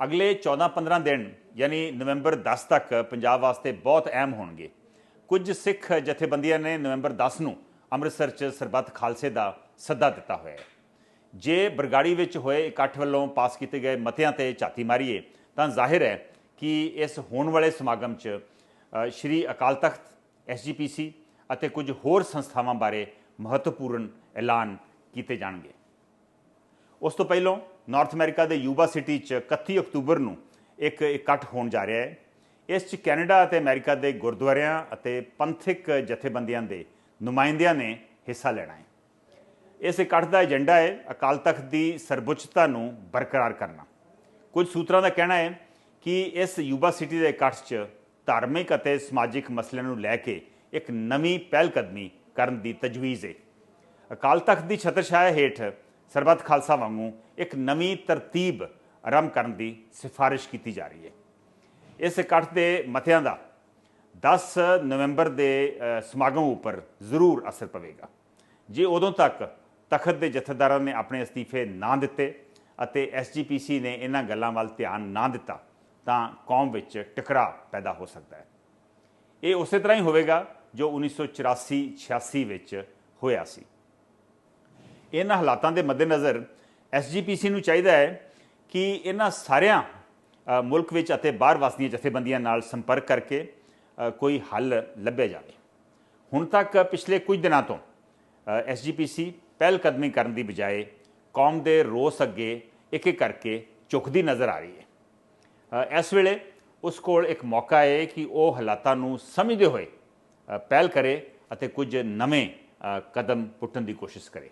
ਅਗਲੇ 14-15 ਦਿਨ, ਯਾਨੀ ਨਵੰਬਰ 10 ਤੱਕ ਪੰਜਾਬ ਵਾਸਤੇ ਬਹੁਤ ਅਹਿਮ ਹੋਣਗੇ। ਕੁਝ ਸਿੱਖ ਜਥੇਬੰਦੀਆਂ ਨੇ ਨਵੰਬਰ 10 ਨੂੰ ਅੰਮ੍ਰਿਤਸਰ 'ਚ ਸਰਬੱਤ ਖਾਲਸੇ ਦਾ ਸੱਦਾ ਦਿੱਤਾ ਹੋਇਆ ਹੈ। ਜੇ ਬਰਗਾੜੀ ਵਿੱਚ ਹੋਏ ਇਕੱਠ ਵੱਲੋਂ ਪਾਸ ਕੀਤੇ ਗਏ ਮਤਿਆਂ ਤੇ ਝਾਤੀ ਮਾਰੀਏ, ਤਾਂ ਜ਼ਾਹਿਰ ਹੈ ਕਿ ਇਸ ਹੋਣ ਵਾਲੇ ਸਮਾਗਮ 'ਚ ਸ਼੍ਰੀ ਅਕਾਲ ਤਖਤ ਐਸਜੀਪੀਸੀ ਅਤੇ ਕੁਝ ਹੋਰ ਸੰਸਥਾਵਾਂ ਬਾਰੇ ਮਹੱਤਵਪੂਰਨ ਐਲਾਨ ਕੀਤੇ ਜਾਣਗੇ। ਉਸ ਤੋਂ ਪਹਿਲਾਂ ਨਾਰਥ ਅਮਰੀਕਾ ਦੇ ਯੂਬਾ ਸਿਟੀ 'ਚ 31 ਅਕਤੂਬਰ ਨੂੰ ਇੱਕ ਇਕੱਠ ਹੋਣ ਜਾ ਰਿਹਾ ਹੈ। ਇਸ 'ਚ ਕੈਨੇਡਾ ਅਤੇ ਅਮਰੀਕਾ ਦੇ ਗੁਰਦੁਆਰਿਆਂ ਅਤੇ ਪੰਥਕ ਜਥੇਬੰਦੀਆਂ ਦੇ ਨੁਮਾਇੰਦਿਆਂ ਨੇ ਹਿੱਸਾ ਲੈਣਾ ਹੈ। ਇਸ ਇਕੱਠ ਦਾ ਏਜੰਡਾ ਹੈ ਅਕਾਲ ਤਖਤ ਦੀ ਸਰਵਉੱਚਤਾ ਨੂੰ ਬਰਕਰਾਰ ਕਰਨਾ। ਕੁਝ ਸੂਤਰਾਂ ਦਾ ਕਹਿਣਾ ਹੈ ਕਿ ਇਸ ਯੂਬਾ ਸਿਟੀ ਦੇ ਇਕੱਠ 'ਚ ਧਾਰਮਿਕ ਅਤੇ ਸਮਾਜਿਕ ਮਸਲਿਆਂ ਨੂੰ ਲੈ ਕੇ ਇੱਕ ਨਵੀਂ ਪਹਿਲਕਦਮੀ ਕਰਨ ਦੀ ਤਜਵੀਜ਼ ਹੈ। ਅਕਾਲ ਤਖਤ ਦੀ ਛਤਰਛਾਇਆ ਹੇਠ ਸਰਬੱਤ ਖਾਲਸਾ ਵਾਂਗੂ ਇੱਕ ਨਵੀਂ ਤਰਤੀਬ ਆਰੰਭ ਕਰਨ ਦੀ ਸਿਫਾਰਿਸ਼ ਕੀਤੀ ਜਾ ਰਹੀ ਹੈ। ਇਸ ਇਕੱਠ ਦੇ ਮਤਿਆਂ ਦਾ 10 ਨਵੰਬਰ ਦੇ ਸਮਾਗਮ ਉੱਪਰ ਜ਼ਰੂਰ ਅਸਰ ਪਵੇਗਾ। ਜੇ ਉਦੋਂ ਤੱਕ ਤਖਤ ਦੇ ਜਥੇਦਾਰਾਂ ਨੇ ਆਪਣੇ ਅਸਤੀਫੇ ਨਾ ਦਿੱਤੇ ਅਤੇ ਐਸਜੀਪੀਸੀ ਨੇ ਇਹਨਾਂ ਗੱਲਾਂ ਵੱਲ ਧਿਆਨ ਨਾ ਦਿੱਤਾ, ਤਾਂ ਕੌਮ ਵਿੱਚ ਟਕਰਾਅ ਪੈਦਾ ਹੋ ਸਕਦਾ ਹੈ। ਇਹ ਉਸੇ ਤਰ੍ਹਾਂ ਹੀ ਹੋਵੇਗਾ ਜੋ 1984-86 ਵਿੱਚ ਹੋਇਆ ਸੀ। ਇਹਨਾਂ ਹਾਲਾਤਾਂ ਦੇ ਮੱਦੇਨਜ਼ਰ ਐਸਜੀਪੀਸੀ ਨੂੰ ਚਾਹੀਦਾ ਹੈ ਕਿ ਇਹਨਾਂ ਸਾਰਿਆਂ ਮੁਲਕ ਵਿੱਚ ਅਤੇ ਬਾਹਰ ਵਸਦੀਆਂ ਜਥੇਬੰਦੀਆਂ ਨਾਲ ਸੰਪਰਕ ਕਰਕੇ ਕੋਈ ਹੱਲ ਲੱਭਿਆ ਜਾਵੇ। ਹੁਣ ਤੱਕ ਪਿਛਲੇ ਕੁਝ ਦਿਨਾਂ ਤੋਂ ਐਸਜੀਪੀਸੀ ਪਹਿਲ ਕਦਮੀ ਕਰਨ ਦੀ ਬਜਾਏ ਕੌਮ ਦੇ ਰੋਸ ਅੱਗੇ ਇੱਕ ਇੱਕ ਕਰਕੇ ਝੁਕਦੀ ਨਜ਼ਰ ਆ ਰਹੀ ਹੈ। ਇਸ ਵੇਲੇ ਉਸ ਕੋਲ ਇੱਕ ਮੌਕਾ ਹੈ ਕਿ ਉਹ ਹਾਲਾਤਾਂ ਨੂੰ ਸਮਝਦੇ ਹੋਏ ਪਹਿਲ ਕਰੇ ਅਤੇ ਕੁਝ ਨਵੇਂ ਕਦਮ ਪੁੱਟਣ ਦੀ ਕੋਸ਼ਿਸ਼ ਕਰੇ।